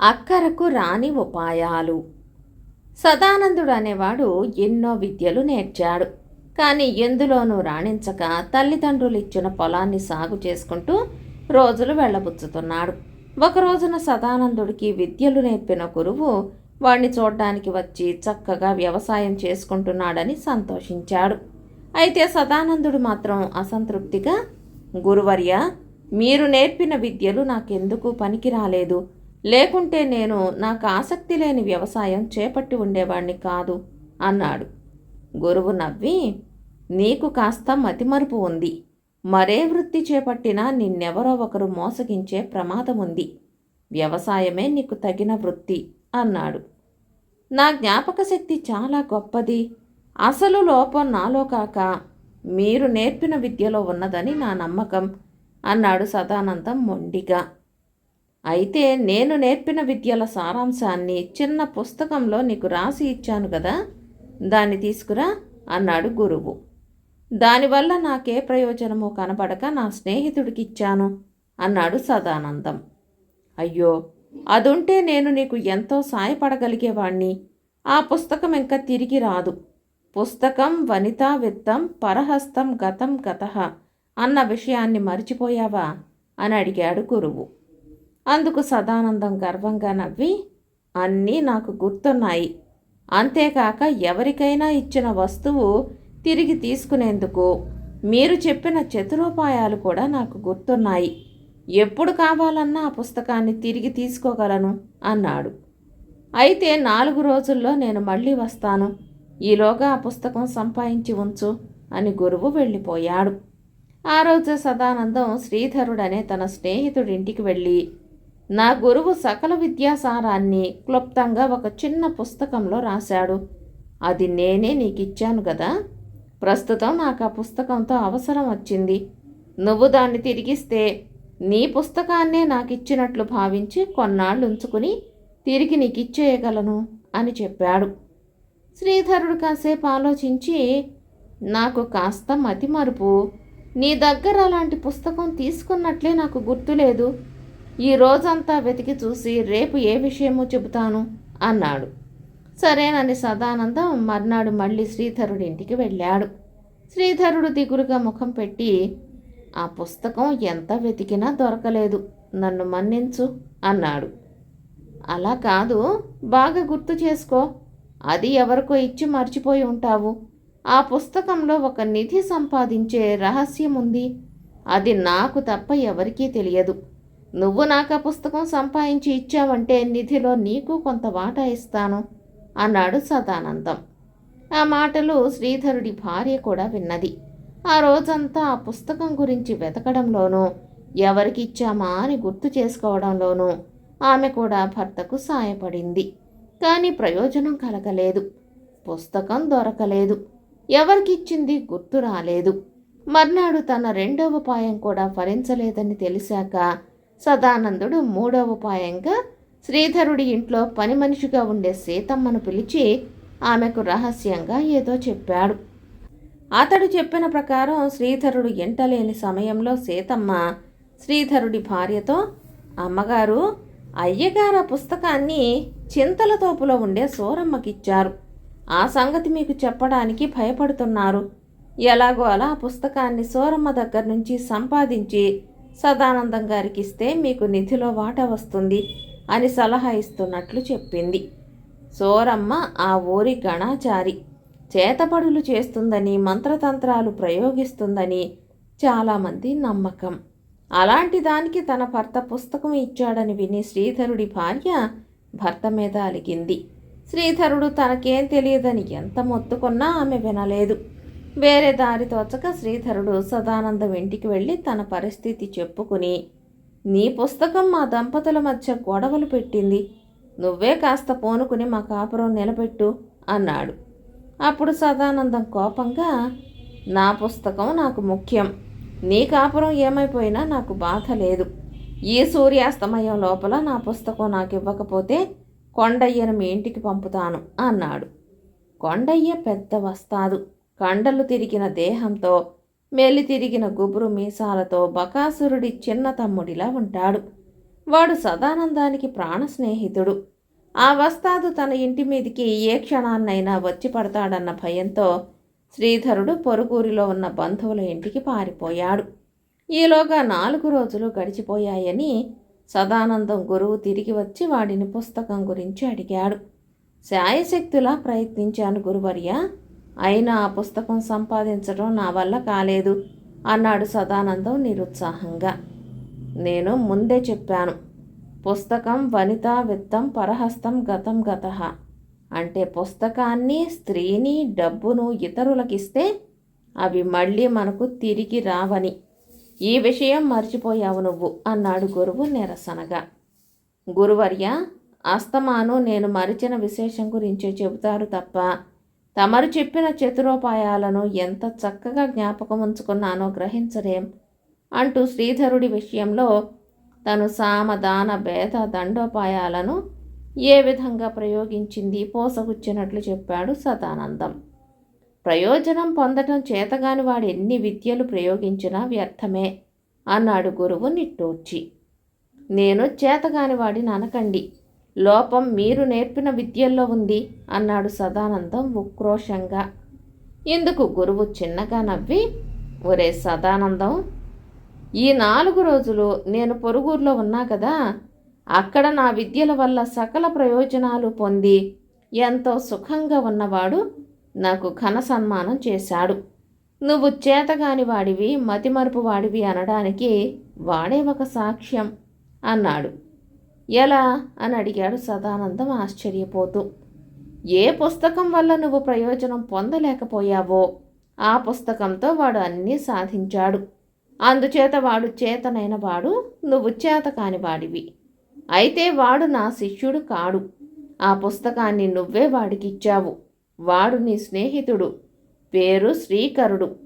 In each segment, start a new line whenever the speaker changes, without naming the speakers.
అక్కరకు రాని ఉపాయాలు. సదానందుడు అనేవాడు ఎన్నో విద్యలు నేర్చాడు. కానీ ఎందులోనూ రాణించక తల్లిదండ్రులు ఇచ్చిన పొలాన్ని సాగు చేసుకుంటూ రోజులు వెళ్ళబుచ్చుతున్నాడు ఒక రోజున సదానందుడికి విద్యలు నేర్పిన గురువు వాణ్ణి చూడ్డానికి వచ్చి చక్కగా వ్యవసాయం చేసుకుంటున్నాడని సంతోషించాడు. అయితే సదానందుడు మాత్రం అసంతృప్తిగా గురువర్య మీరు నేర్పిన విద్యలు నాకెందుకు పనికి రాలేదు లేకుంటే నేను నాకు ఆసక్తి లేని వ్యవసాయం చేపట్టి ఉండేవాణ్ణి కాదు అన్నాడు. గురువు నవ్వి నీకు కాస్త మతిమరుపు ఉంది. మరే వృత్తి చేపట్టినా నిన్నెవరో ఒకరు మోసగించే ప్రమాదం ఉంది వ్యవసాయమే నీకు తగిన వృత్తి అన్నాడు. నా జ్ఞాపక శక్తి చాలా గొప్పది. అసలు లోపం నాలో కాక మీరు నేర్పిన విద్యలో ఉన్నదని నా నమ్మకం అన్నాడు సదానందం మొండిగా. అయితే నేను నేర్పిన విద్యల సారాంశాన్ని చిన్న పుస్తకంలో నీకు రాసి ఇచ్చాను కదా దాన్ని తీసుకురా అన్నాడు గురువు. దానివల్ల నాకే ప్రయోజనమో కనబడక నా స్నేహితుడికి ఇచ్చాను అన్నాడు సదానందం. అయ్యో అదుంటే నేను నీకు ఎంతో సాయపడగలిగేవాణ్ణి. ఆ పుస్తకం ఇంకా తిరిగి రాదు. పుస్తకం వనితా విత్తం పరహస్తం గతం గత అన్న విషయాన్ని మర్చిపోయావా? అని అడిగాడు గురువు. అందుకు సదానందం గర్వంగా నవ్వి అన్నీ నాకు గుర్తున్నాయి. అంతేకాక ఎవరికైనా ఇచ్చిన వస్తువు తిరిగి తీసుకునేందుకు మీరు చెప్పిన చతురోపాయాలు కూడా నాకు గుర్తున్నాయి. ఎప్పుడు కావాలన్నా ఆ పుస్తకాన్ని తిరిగి తీసుకోగలను అన్నాడు. అయితే నాలుగు రోజుల్లో నేను మళ్ళీ వస్తాను. ఈలోగా ఆ పుస్తకం సంపాదించి ఉంచు అని గురువు వెళ్ళిపోయాడు. ఆ రోజు సదానందం శ్రీధరుడనే తన స్నేహితుడింటికి వెళ్ళి నా గురువు సకల విద్యాసారాన్ని క్లుప్తంగా ఒక చిన్న పుస్తకంలో రాశాడు. అది నేనే నీకు ఇచ్చాను కదా ప్రస్తుతం నాకు ఆ పుస్తకంతో అవసరం వచ్చింది. నువ్వు దాన్ని తిరిగిస్తే నీ పుస్తకాన్నే నాకు ఇచ్చినట్లు భావించి కొన్నాళ్ళు ఉంచుకుని తిరిగి నీకు ఇచ్చేయగలను అని చెప్పాడు. శ్రీధరుడు కాసేపు ఆలోచించి నాకు కాస్త మతిమరుపు. నీ దగ్గర అలాంటి పుస్తకం తీసుకున్నట్లే నాకు గుర్తులేదు. ఈ రోజంతా వెతికి చూసి రేపు ఏ విషయమో చెబుతాను అన్నాడు. సరేనని సదానందం మర్నాడు మళ్ళీ శ్రీధరుడి ఇంటికి వెళ్ళాడు. శ్రీధరుడు దిగులుగా ముఖం పెట్టి ఆ పుస్తకం ఎంత వెతికినా దొరకలేదు నన్ను మన్నించు అన్నాడు. అలా కాదు బాగా గుర్తు చేసుకో. అది ఎవరికో ఇచ్చి మర్చిపోయి ఉంటావు. ఆ పుస్తకంలో ఒక నిధి సంపాదించే రహస్యం ఉంది. అది నాకు తప్ప ఎవరికీ తెలియదు. నువ్వు నాకు ఆ పుస్తకం సంపాదించి ఇచ్చావంటే నిధిలో నీకు కొంత వాటా ఇస్తాను అన్నాడు సదానందం. ఆ మాటలు శ్రీధరుడి భార్య కూడా విన్నది. ఆ రోజంతా ఆ పుస్తకం గురించి వెతకడంలోనూ ఎవరికి ఇచ్చామా అని గుర్తు చేసుకోవడంలోనూ ఆమె కూడా భర్తకు సాయపడింది. కానీ ప్రయోజనం కలగలేదు. పుస్తకం దొరకలేదు. ఎవరికిచ్చింది గుర్తు రాలేదు. మర్నాడు తన రెండవ ఉపాయం కూడా ఫలించలేదని తెలిసాక సదానందుడు మూడవ ఉపాయంగా శ్రీధరుడి ఇంట్లో పని మనిషిగా ఉండే సీతమ్మను పిలిచి ఆమెకు రహస్యంగా ఏదో చెప్పాడు. అతడు చెప్పిన ప్రకారం శ్రీధరుడు ఎంటలేని సమయంలో సీతమ్మ శ్రీధరుడి భార్యతో అమ్మగారు అయ్యగారు ఆ పుస్తకాన్ని చింతల తోపులో ఉండే సూరమ్మకిచ్చారు. ఆ సంగతి మీకు చెప్పడానికి భయపడుతున్నారు. ఎలాగో అలా ఆ పుస్తకాన్ని సూరమ్మ దగ్గర నుంచి సంపాదించి సదానందం గారికి ఇస్తే మీకు నిధిలో వాటా వస్తుంది అని సలహా ఇస్తున్నట్లు చెప్పింది. సోరమ్మ ఆ ఊరి గణాచారి. చేతపడులు చేస్తుందని మంత్రతంత్రాలు ప్రయోగిస్తుందని చాలామంది నమ్మకం. అలాంటి దానికి తన భర్త పుస్తకం ఇచ్చాడని విని శ్రీధరుడి భార్య భర్త మీద అలిగింది. శ్రీధరుడు తనకేం తెలియదని ఎంత మొత్తుకున్నా ఆమె వినలేదు. వేరే దారి తోచక శ్రీధరుడు సదానందం ఇంటికి వెళ్ళి తన పరిస్థితి చెప్పుకుని నీ పుస్తకం మా దంపతుల మధ్య గొడవలు పెట్టింది. నువ్వే కాస్త పోనుకుని మా కాపురం నిలబెట్టు అన్నాడు. అప్పుడు సదానందం కోపంగా నా పుస్తకం నాకు ముఖ్యం. నీ కాపురం ఏమైపోయినా నాకు బాధ లేదు. ఈ సూర్యాస్తమయం లోపల నా పుస్తకం నాకు ఇవ్వకపోతే కొండయ్యను మీ ఇంటికి పంపుతాను అన్నాడు. కొండయ్య పెద్ద వస్తాదు. కండలు తిరిగిన దేహంతో మెల్లి తిరిగిన గుబురు మీసాలతో బకాసురుడి చిన్న తమ్ముడిలా ఉంటాడు. వాడు సదానందానికి ప్రాణ స్నేహితుడు ఆ వస్తాదు తన ఇంటి మీదికి ఏ క్షణాన్నైనా వచ్చి పడతాడన్న భయంతో శ్రీధరుడు పొరుగురిలో ఉన్న బంధువుల ఇంటికి పారిపోయాడు. ఈలోగా నాలుగు రోజులు గడిచిపోయాయని సదానందం గురువు తిరిగి వచ్చి వాడిని పుస్తకం గురించి అడిగాడు. శాయశక్తులా ప్రయత్నించాను గురువర్య అయినా ఆ పుస్తకం సంపాదించడం నా వల్ల కాలేదు అన్నాడు సదానందం నిరుత్సాహంగా. నేను ముందే చెప్పాను పుస్తకం వనిత విత్తం పరహస్తం గతం గత. అంటే పుస్తకాన్ని స్త్రీని డబ్బును ఇతరులకిస్తే అవి మళ్ళీ మనకు తిరిగి రావని. ఈ విషయం మర్చిపోయావు నువ్వు అన్నాడు గురువు నిరసనగా. గురువర్య అస్తమాను నేను మరిచిన విశేషం గురించి చెబుతారు తప్ప తమరు చెప్పిన చతురోపాయాలను ఎంత చక్కగా జ్ఞాపకం ఉంచుకున్నానో గ్రహించరేం అంటూ శ్రీధరుడి విషయంలో తను సామదాన భేద దండోపాయాలను ఏ విధంగా ప్రయోగించింది పోసగుచ్చినట్లు చెప్పాడు సదానందం. ప్రయోజనం పొందటం చేతగాని వాడు ఎన్ని విద్యలు ప్రయోగించినా వ్యర్థమే అన్నాడు గురువు నిట్టూర్చి. నేను చేతగాని వాడిని అనకండి. లోపం మీరు నేర్పిన విద్యల్లో ఉంది అన్నాడు సదానందం ఉక్రోషంగా. ఇందుకు గురువు చిన్నగా నవ్వి ఒరే సదానందం ఈ నాలుగు రోజులు నేను పొరుగురులో ఉన్నా కదా అక్కడ నా విద్యల వల్ల సకల ప్రయోజనాలు పొంది ఎంతో సుఖంగా ఉన్నవాడు నాకు ఘన సన్మానం చేశాడు. నువ్వు చేతగాని వాడివి మతిమరుపు వాడివి అనడానికి వాడే ఒక సాక్ష్యం అన్నాడు. ఎలా? అని అడిగాడు సదానందం ఆశ్చర్యపోతూ. ఏ పుస్తకం వల్ల నువ్వు ప్రయోజనం పొందలేకపోయావో? ఆ పుస్తకంతో వాడు అన్నీ సాధించాడు. అందుచేత వాడు చేతనైన వాడు నువ్వు చేత కాని వాడివి. అయితే వాడు నా శిష్యుడు కాడు. ఆ పుస్తకాన్ని నువ్వే వాడికిచ్చావు. వాడు నీ స్నేహితుడు. పేరు శ్రీకరుడు.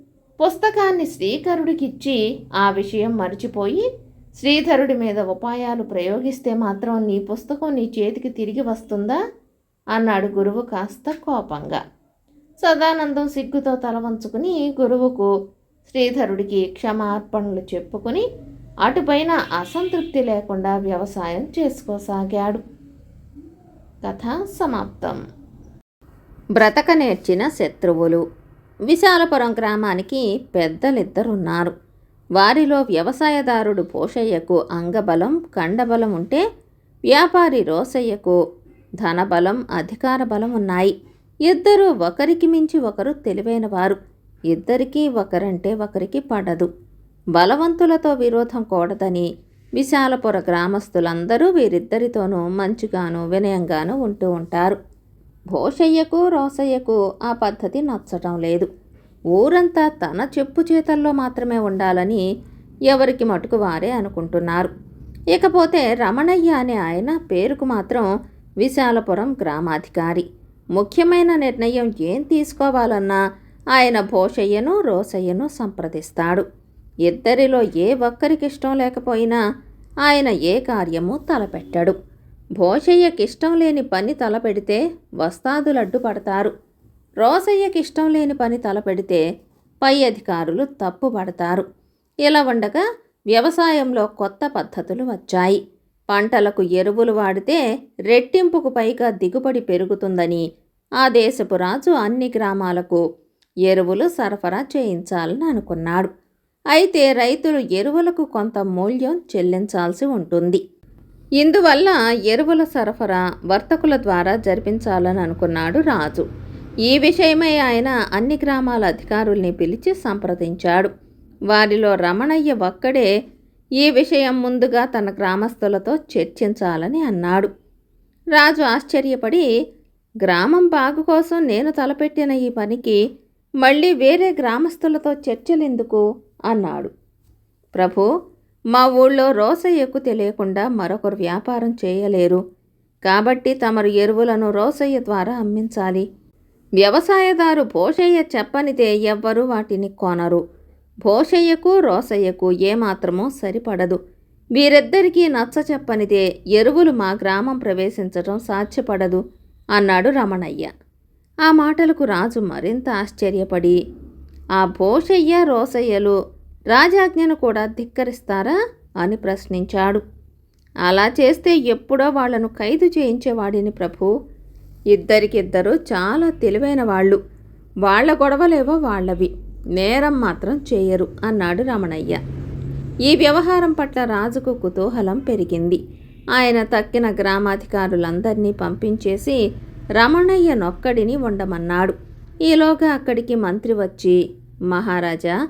పుస్తకాన్ని శ్రీకరుడికిచ్చి ఆ విషయం మర్చిపోయి శ్రీధరుడి మీద ఉపాయాలు ప్రయోగిస్తే మాత్రం నీ పుస్తకం నీ చేతికి తిరిగి వస్తుందా? అన్నాడు గురువు కాస్త కోపంగా. సదానందం సిగ్గుతో తల వంచుకుని గురువుకు శ్రీధరుడికి క్షమార్పణలు చెప్పుకుని అటుపైన అసంతృప్తి లేకుండా వ్యవసాయం చేసుకోసాగాడు. కథ సమాప్తం. బ్రతక నేర్చిన శత్రువులు. విశాలపురం గ్రామానికి పెద్దలిద్దరున్నారు. వారిలో వ్యవసాయదారుడు పోషయ్యకు అంగబలం కండబలం ఉంటే వ్యాపారి రోసయ్యకు ధనబలం అధికార బలం ఉన్నాయి. ఇద్దరు ఒకరికి మించి ఒకరు తెలివైన వారు ఇద్దరికీ ఒకరంటే ఒకరికి పడదు. బలవంతులతో విరోధం కూడదని విశాలపుర గ్రామస్తులందరూ వీరిద్దరితోనూ మంచిగాను వినయంగాను ఉంటూ ఉంటారు. భోషయ్యకు రోసయ్యకు ఆ పద్ధతి నచ్చటం లేదు. ఊరంతా తన చెప్పు చేతల్లో మాత్రమే ఉండాలని ఎవరికి మటుకు వారే అనుకుంటున్నారు. ఇకపోతే రమణయ్య అనే ఆయన పేరుకు మాత్రం విశాలపురం గ్రామాధికారి. ముఖ్యమైన నిర్ణయం ఏం తీసుకోవాలన్నా ఆయన భోషయ్యను రోసయ్యను సంప్రదిస్తాడు. ఇద్దరిలో ఏ ఒక్కరికి ఇష్టం లేకపోయినా ఆయన ఏ కార్యము తలపెట్టడు. భోషయ్యకిష్టం లేని పని తలపెడితే వస్తాదులు రోజయ్యకి ఇష్టం లేని పని తలపెడితే పై అధికారులు తప్పుపడతారు ఇలా ఉండగా వ్యవసాయంలో కొత్త పద్ధతులు వచ్చాయి. పంటలకు ఎరువులు వాడితే రెట్టింపుకు పైగా దిగుబడి పెరుగుతుందని ఆ దేశపు రాజు అన్ని గ్రామాలకు ఎరువులు సరఫరా చేయించాలని అనుకున్నాడు. అయితే రైతులు ఎరువులకు కొంత మూల్యం చెల్లించాల్సి ఉంటుంది. ఇందువల్ల ఎరువుల సరఫరా వర్తకుల ద్వారా జరిపించాలని అనుకున్నాడు రాజు. ఈ విషయమై ఆయన అన్ని గ్రామాల అధికారుల్ని పిలిచి సంప్రదించాడు. వారిలో రమణయ్య ఒక్కడే ఈ విషయం ముందుగా తన గ్రామస్తులతో చర్చించాలని అన్నాడు. రాజు ఆశ్చర్యపడి గ్రామం బాగు కోసం నేను తలపెట్టిన ఈ పనికి మళ్ళీ వేరే గ్రామస్తులతో చర్చలెందుకు అన్నాడు. ప్రభు మా ఊళ్ళో రోసయ్యకు తెలియకుండా మరొకరు వ్యాపారం చేయలేరు. కాబట్టి తమరు ఎరువులను రోసయ్య ద్వారా అమ్మించాలి. వ్యవసాయదారు భోషయ్య చెప్పనితే ఎవ్వరూ వాటిని కొనరు. భోషయ్యకు రోసయ్యకు ఏమాత్రమో సరిపడదు. వీరిద్దరికీ నచ్చ చెప్పనితే ఎరువులు మా గ్రామం ప్రవేశించటం సాధ్యపడదు అన్నాడు రమణయ్య. ఆ మాటలకు రాజు మరింత ఆశ్చర్యపడి ఆ భోషయ్య రోసయ్యలు రాజాజ్ఞను కూడా ధిక్కరిస్తారా? అని ప్రశ్నించాడు. అలా చేస్తే ఎప్పుడో వాళ్ళను ఖైదు చేయించేవాడిని ప్రభు. ఇద్దరికిద్దరు చాలా తెలివైన వాళ్ళు. వాళ్ళ గొడవలేవో వాళ్ళవి. నేరం మాత్రం చేయరు అన్నాడు రమణయ్య. ఈ వ్యవహారం పట్ల రాజుకు కుతూహలం పెరిగింది. ఆయన తక్కిన గ్రామాధికారులందరినీ పంపించేసి రమణయ్య నొక్కడిని ఉండమన్నాడు ఈలోగా అక్కడికి మంత్రి వచ్చి మహారాజా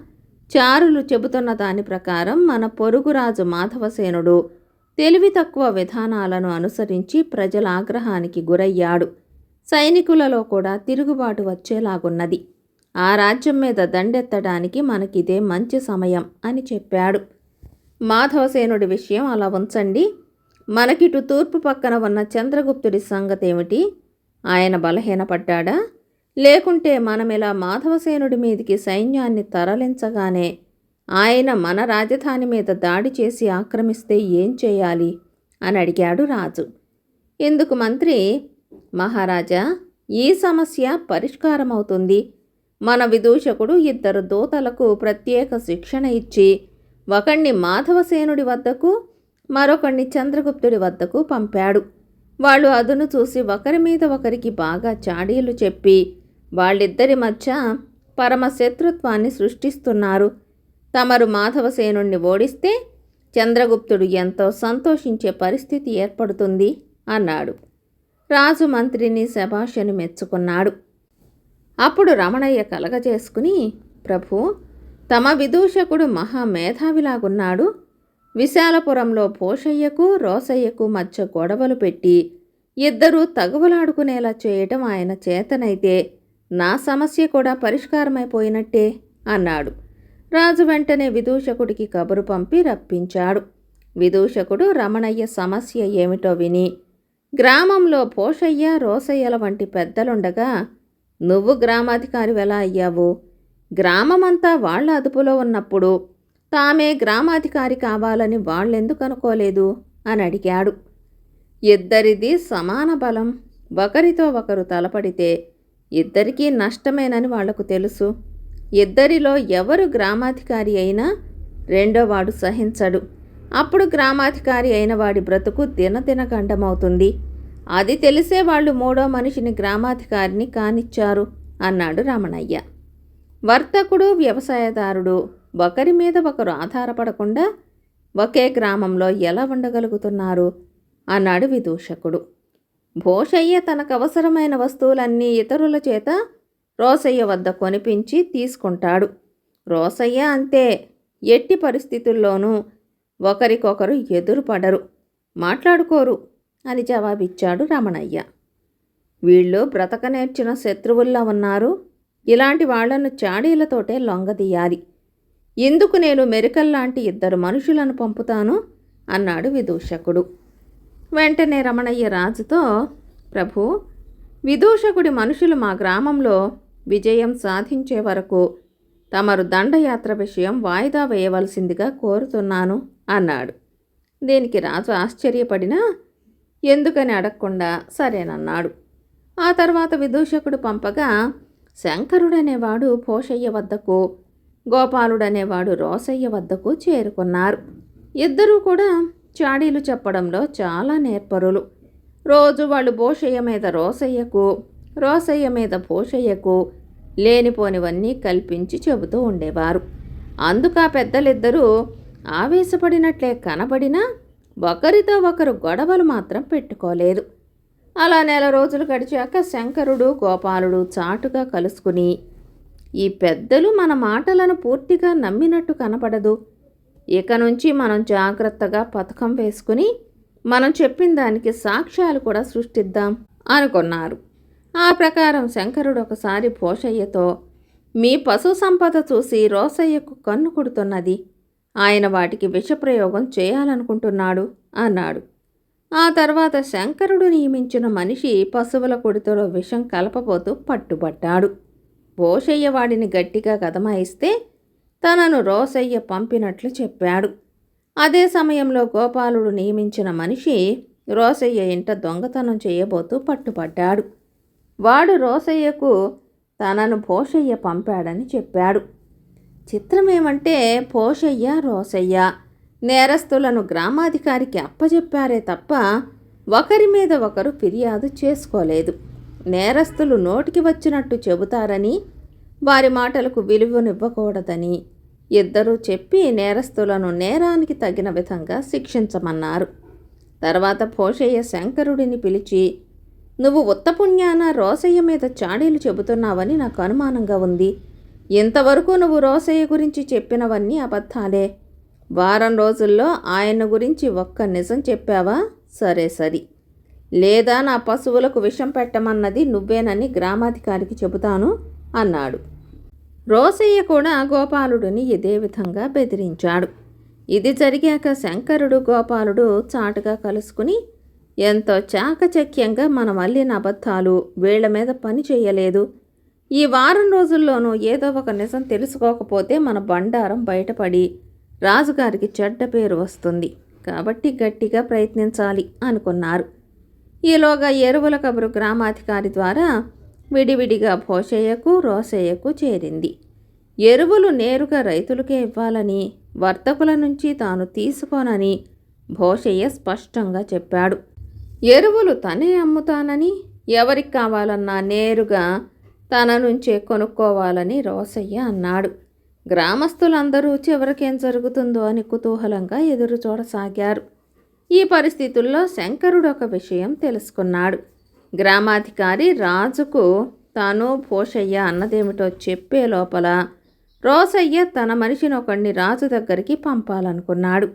చారులు చెబుతున్న దాని ప్రకారం మన పొరుగురాజు మాధవసేనుడు తెలివి తక్కువ విధానాలను అనుసరించి ప్రజల ఆగ్రహానికి గురయ్యాడు. సైనికులలో కూడా తిరుగుబాటు వచ్చేలాగున్నది. ఆ రాజ్యం మీద దండెత్తడానికి మనకిదే మంచి సమయం అని చెప్పాడు. మాధవసేనుడి విషయం అలా ఉంచండి. మనకిటు తూర్పు పక్కన ఉన్న చంద్రగుప్తుడి సంగతేమిటి? ఆయన బలహీనపడ్డాడా? లేకుంటే మనమిలా మాధవసేనుడి మీదికి సైన్యాన్ని తరలించగానే ఆయన మన రాజధాని మీద దాడి చేసి ఆక్రమిస్తే ఏం చేయాలి? అని అడిగాడు రాజు. ఇందుకు మంత్రి? మహారాజా ఈ సమస్య పరిష్కారమవుతుంది. మన విదూషకుడు ఇద్దరు దూతలకు ప్రత్యేక శిక్షణ ఇచ్చి ఒకణ్ణి మాధవసేనుడి వద్దకు మరొకణ్ణి చంద్రగుప్తుడి వద్దకు పంపాడు. వాళ్ళు అదును చూసి ఒకరి మీద ఒకరికి బాగా చాడీలు చెప్పి వాళ్ళిద్దరి మధ్య పరమ శత్రుత్వాన్ని సృష్టిస్తున్నారు. తమరు మాధవసేనుణ్ణి ఓడిస్తే చంద్రగుప్తుడు ఎంతో సంతోషించే పరిస్థితి ఏర్పడుతుంది అన్నాడు. రాజు మంత్రిని శభాషను మెచ్చుకున్నాడు. అప్పుడు రమణయ్య కలగజేసుకుని ప్రభు తమ విదూషకుడు మహామేధావిలాగున్నాడు. విశాలపురంలో పోషయ్యకు రోసయ్యకు మధ్య గొడవలు పెట్టి ఇద్దరూ తగువలాడుకునేలా చేయటం ఆయన చేతనైతే నా సమస్య కూడా పరిష్కారమైపోయినట్టే అన్నాడు. రాజు వెంటనే విదూషకుడికి కబురు పంపి రప్పించాడు. విదూషకుడు రమణయ్య సమస్య ఏమిటో విని గ్రామంలో పోషయ్య రోసయ్యల వంటి పెద్దలుండగా నువ్వు గ్రామాధికారి ఎలా అయ్యావు? గ్రామమంతా వాళ్ళ అదుపులో ఉన్నప్పుడు తామే గ్రామాధికారి కావాలని వాళ్ళెందుకు అనుకోలేదు అని అడిగాడు. ఇద్దరిది సమాన బలం. ఒకరితో ఒకరు తలపడితే ఇద్దరికీ నష్టమేనని వాళ్ళకు తెలుసు. ఇద్దరిలో ఎవరు గ్రామాధికారి అయినా రెండోవాడు సహించడు. అప్పుడు గ్రామాధికారి అయిన వాడి బ్రతుకు దినదిన గండమవుతుంది అది తెలిసే వాళ్ళు మూడో మనిషిని గ్రామాధికారిని కానిచ్చారు అన్నాడు రమణయ్య. వర్తకుడు వ్యవసాయదారుడు ఒకరి మీద ఒకరు ఆధారపడకుండా ఒకే గ్రామంలో ఎలా ఉండగలుగుతున్నారు అన్నాడు విదూషకుడు. భోషయ్య తనకు అవసరమైన వస్తువులన్నీ ఇతరుల చేత రోసయ్య వద్ద కొనిపించి తీసుకుంటాడు. రోసయ్య అంతే ఎట్టి పరిస్థితుల్లోనూ ఒకరికొకరు ఎదురుపడరు మాట్లాడుకోరు అని జవాబిచ్చాడు రమణయ్య. వీళ్ళు బ్రతక నేర్చిన శత్రువుల్లా ఉన్నారు. ఇలాంటి వాళ్ళను చాడీలతోటే లొంగదీయాలి. ఎందుకు నేను మెరికల్లాంటి ఇద్దరు మనుషులను పంపుతాను? అన్నాడు విదూషకుడు. వెంటనే రమణయ్య రాజుతో ప్రభు విదూషకుడి మనుషులు మా గ్రామంలో విజయం సాధించే వరకు తమరు దండయాత్ర విషయం వాయిదా వేయవలసిందిగా కోరుతున్నాను. అన్నాడు. దీనికి రాజు ఆశ్చర్యపడినా ఎందుకని అడగకుండా సరేనన్నాడు. ఆ తర్వాత విదూషకుడు పంపగా శంకరుడనేవాడు పోషయ్య వద్దకు గోపాలుడనేవాడు రోసయ్య వద్దకు చేరుకున్నారు. ఇద్దరూ కూడా చాడీలు చెప్పడంలో చాలా నేర్పరులు. రోజు వాళ్ళు భోషయ్య మీద రోసయ్యకు రోసయ్య మీద పోషయ్యకు లేనిపోనివన్నీ కల్పించి చెబుతూ ఉండేవారు. అందుకు ఆ పెద్దలిద్దరూ ఆవేశపడినట్లే కనబడినా ఒకరితో ఒకరు గొడవలు మాత్రం పెట్టుకోలేదు. అలా నెల రోజులు గడిచాక శంకరుడు గోపాలుడు చాటుగా కలుసుకుని ఈ పెద్దలు మన మాటలను పూర్తిగా నమ్మినట్టు కనపడదు ఇక నుంచి మనం జాగ్రత్తగా పథకం వేసుకుని మనం చెప్పిన దానికి సాక్ష్యాలు కూడా సృష్టిద్దాం అనుకున్నారు. ఆ ప్రకారం శంకరుడు ఒకసారి పోషయ్యతో మీ పశు సంపద చూసి రోసయ్యకు కన్ను కుడుతున్నది. ఆయన వాటికి విషప్రయోగం చేయాలనుకుంటున్నాడు అన్నాడు. ఆ తర్వాత శంకరుడు నియమించిన మనిషి పశువుల కొడితలో విషం కలపబోతూ పట్టుబట్టాడు. భోషయ్య వాడిని గట్టిగా కదమాయిస్తే తనను రోసయ్య పంపినట్లు చెప్పాడు. అదే సమయంలో గోపాలుడు నియమించిన మనిషి రోసయ్య ఇంట దొంగతనం చేయబోతూ పట్టుపడ్డాడు వాడు రోసయ్యకు తనను భోషయ్య పంపాడని చెప్పాడు. చిత్రమేమంటే పోషయ్య రోసయ్య నేరస్తులను గ్రామాధికారికి అప్పజెప్పారే తప్ప ఒకరి మీద ఒకరు ఫిర్యాదు చేసుకోలేదు. నేరస్తులు నోటికి వచ్చినట్టు చెబుతారని వారి మాటలకు విలువనివ్వకూడదని ఇద్దరూ చెప్పి నేరస్తులను నేరానికి తగిన విధంగా శిక్షించమన్నారు. తర్వాత పోషయ్య శంకరుడిని పిలిచి నువ్వు ఉత్తపుణ్యాన రోసయ్య మీద చాడీలు చెబుతున్నావని నాకు అనుమానంగా ఉంది. ఇంతవరకు నువ్వు రోసయ్య గురించి చెప్పినవన్నీ అబద్ధాలే. వారం రోజుల్లో ఆయన గురించి ఒక్క నిజం చెప్పావా? సరే సరి. లేదా నా పశువులకు విషం పెట్టమన్నది నువ్వేనని గ్రామాధికారికి చెబుతాను అన్నాడు. రోసయ్య కూడా గోపాలుడిని ఇదే విధంగా బెదిరించాడు. ఇది జరిగాక శంకరుడు గోపాలుడు చాటుగా కలుసుకుని ఎంతో చాకచక్యంగా మనం అల్లిన అబద్ధాలు వీళ్ళ మీద పని చేయలేదు. ఈ వారం రోజుల్లోనూ ఏదో ఒక నిజం తెలుసుకోకపోతే మన బండారం బయటపడి రాజుగారికి చెడ్డ పేరు వస్తుంది. కాబట్టి గట్టిగా ప్రయత్నించాలి అనుకున్నారు. ఈలోగా ఎరువుల కబురు గ్రామాధికారి ద్వారా విడివిడిగా భోషయ్యకు రోసయ్యకు చేరింది. ఎరువులు నేరుగా రైతులకే ఇవ్వాలని వర్తకుల నుంచి తాను తీసుకోనని భోషయ్య స్పష్టంగా చెప్పాడు. ఎరువులు తనే అమ్ముతానని ఎవరికి కావాలన్నా నేరుగా తన నుంచే కొనుక్కోవాలని రోసయ్య అన్నాడు. గ్రామస్తులందరూ చివరికేం జరుగుతుందో అని కుతూహలంగా ఎదురు చూడసాగారు. ఈ పరిస్థితుల్లో శంకరుడు ఒక విషయం తెలుసుకున్నాడు. గ్రామాధికారి రాజుకు తాను పోషయ్య అన్నదేమిటో చెప్పే లోపల రోసయ్య తన మనిషిని ఒకడిని రాజు దగ్గరికి పంపాలనుకున్నాడు.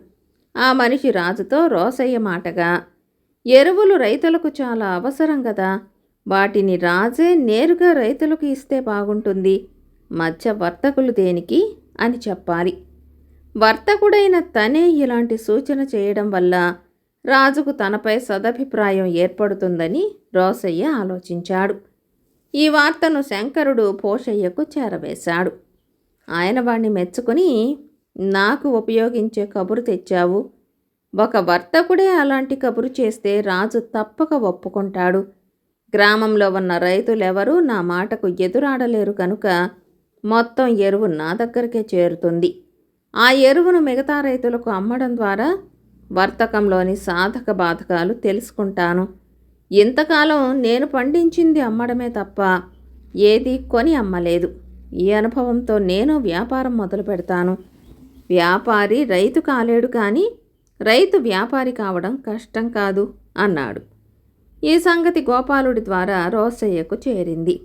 ఆ మనిషి రాజుతో రోసయ్య మాటగా ఎరువులు రైతులకు చాలా అవసరం కదా వాటిని రాజే నేరుగా రైతులకు ఇస్తే బాగుంటుంది. మధ్య వర్తకులు దేనికి? అని చెప్పాలి. వర్తకుడైన తనే ఇలాంటి సూచన చేయడం వల్ల రాజుకు తనపై సదభిప్రాయం ఏర్పడుతుందని రోసయ్య ఆలోచించాడు. ఈ వార్తను శంకరుడు పోషయ్యకు చేరవేశాడు. ఆయన వాణ్ణి మెచ్చుకుని నాకు ఉపయోగించే కబురు తెచ్చావు. ఒక వర్తకుడే అలాంటి కబురు చేస్తే రాజు తప్పక ఒప్పుకుంటాడు. గ్రామంలో ఉన్న రైతులెవరూ నా మాటకు ఎదురాడలేరు కనుక మొత్తం ఎరువు నా దగ్గరికే చేరుతుంది. ఆ ఎరువును మిగతా రైతులకు అమ్మడం ద్వారా వర్తకంలోని సాధక బాధకాలు తెలుసుకుంటాను. ఇంతకాలం నేను పండించింది అమ్మడమే తప్ప ఏది కొని అమ్మలేదు. ఈ అనుభవంతో నేను వ్యాపారం మొదలు పెడతాను. వ్యాపారి రైతు కాలేడు కానీ రైతు వ్యాపారి కావడం కష్టం కాదు అన్నాడు. ఈ సంగతి గోపాలుడి ద్వారా రోసయ్యకు చేరింది.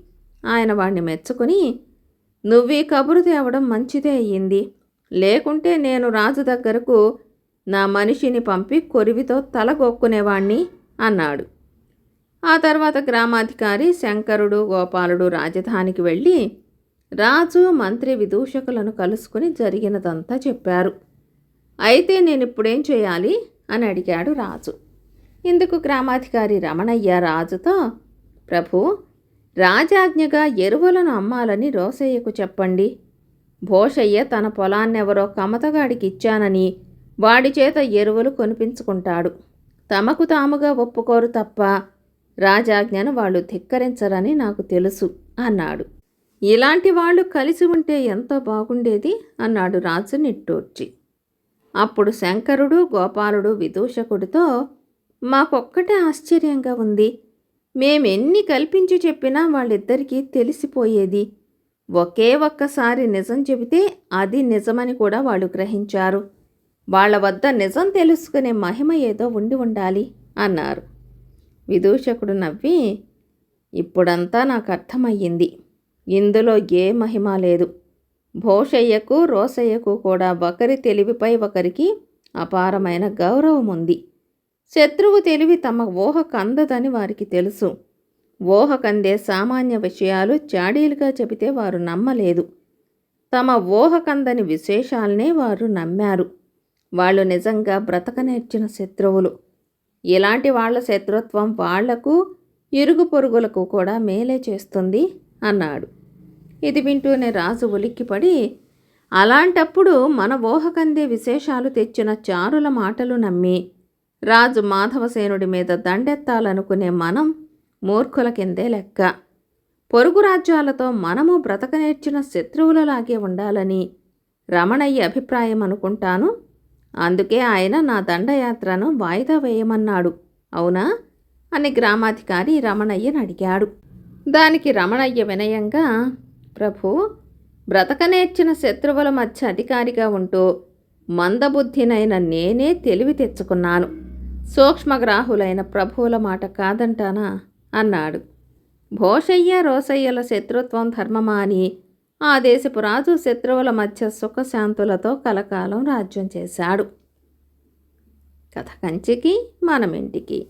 ఆయన వాణ్ణి మెచ్చుకుని నువ్వీ కబురు తేవడం మంచిదే అయ్యింది. లేకుంటే నేను రాజు దగ్గరకు నా మనిషిని పంపి కొరివితో తలగొక్కునేవాణ్ణి అన్నాడు. ఆ తర్వాత గ్రామాధికారి శంకరుడు గోపాలుడు రాజధానికి వెళ్ళి రాజు మంత్రి విదూషకులను కలుసుకుని జరిగినదంతా చెప్పారు. అయితే నేను ఇప్పుడేం చేయాలి? అని అడిగాడు రాజు. ఇందుకు గ్రామాధికారి రమణయ్య రాజుతో ప్రభు రాజాజ్ఞగా ఎరువులను అమ్మాలని రోసయ్యకు చెప్పండి. భోషయ్య తన పొలాన్నెవరో కమతగాడికి ఇచ్చానని వాడి చేత ఎరువులు కొనిపించుకుంటాడు. తమకు తాముగా ఒప్పుకోరు తప్ప రాజాజ్ఞను వాళ్ళు ధిక్కరించరని నాకు తెలుసు అన్నాడు. ఇలాంటి వాళ్ళు కలిసి ఉంటే ఎంతో బాగుండేది అన్నాడు రాజు నిట్టూర్చి. అప్పుడు శంకరుడు గోపాలుడు విదూషకుడితో మాకొక్కటే ఆశ్చర్యంగా ఉంది. మేమెన్ని కల్పించి చెప్పినా వాళ్ళిద్దరికీ తెలిసిపోయేది. ఒకే ఒక్కసారి నిజం చెబితే అది నిజమని కూడా వాళ్ళు గ్రహించారు. వాళ్ళ వద్ద నిజం తెలుసుకునే మహిమ ఏదో ఉండి ఉండాలి అన్నారు. విదూషకుడు నవ్వి ఇప్పుడంతా నాకు అర్థమయ్యింది ఇందులో ఏ మహిమ లేదు. భోషయ్యకు రోసయ్యకు కూడా ఒకరి తెలివిపై ఒకరికి అపారమైన గౌరవం ఉంది. శత్రువు తెలివి తమ ఊహకందదని వారికి తెలుసు. ఊహకందే సామాన్య విషయాలు చాడీలుగా చెబితే వారు నమ్మలేదు. తమ ఊహకందని విశేషాలనే వారు నమ్మారు. వాళ్ళు నిజంగా బ్రతక నేర్చిన శత్రువులు. ఇలాంటి వాళ్ళ శత్రుత్వం వాళ్ళకు ఇరుగు పొరుగులకు కూడా మేలే చేస్తుంది అన్నాడు. ఇది వింటూనే రాజు ఉలిక్కిపడి అలాంటప్పుడు మన ఊహకందే విశేషాలు తెచ్చిన చారుల మాటలు నమ్మి రాజు మాధవసేనుడి మీద దండెత్తాలనుకునే మనం మూర్ఖుల కిందే లెక్క. పొరుగు రాజ్యాలతో మనము బ్రతక నేర్చిన శత్రువులలాగే ఉండాలని రమణయ్య అభిప్రాయం అనుకుంటాను. అందుకే ఆయన నా దండయాత్రను వాయిదా వేయమన్నాడు. అవునా? అని గ్రామాధికారి రమణయ్యను అడిగాడు. దానికి రమణయ్య వినయంగా ప్రభు బ్రతక నేర్చిన శత్రువుల మధ్య అధికారిగా ఉంటూ మందబుద్ధినైన నేనే తెలివి తెచ్చుకున్నాను. సూక్ష్మగ్రాహులైన ప్రభువుల మాట కాదంటానా? అన్నాడు. భోషయ్య రోసయ్యల శత్రుత్వం ధర్మమా అని ఆ దేశపు రాజు శత్రువుల మధ్య సుఖశాంతులతో కలకాలం రాజ్యం చేశాడు. కథ కంచికి మనమింటికి.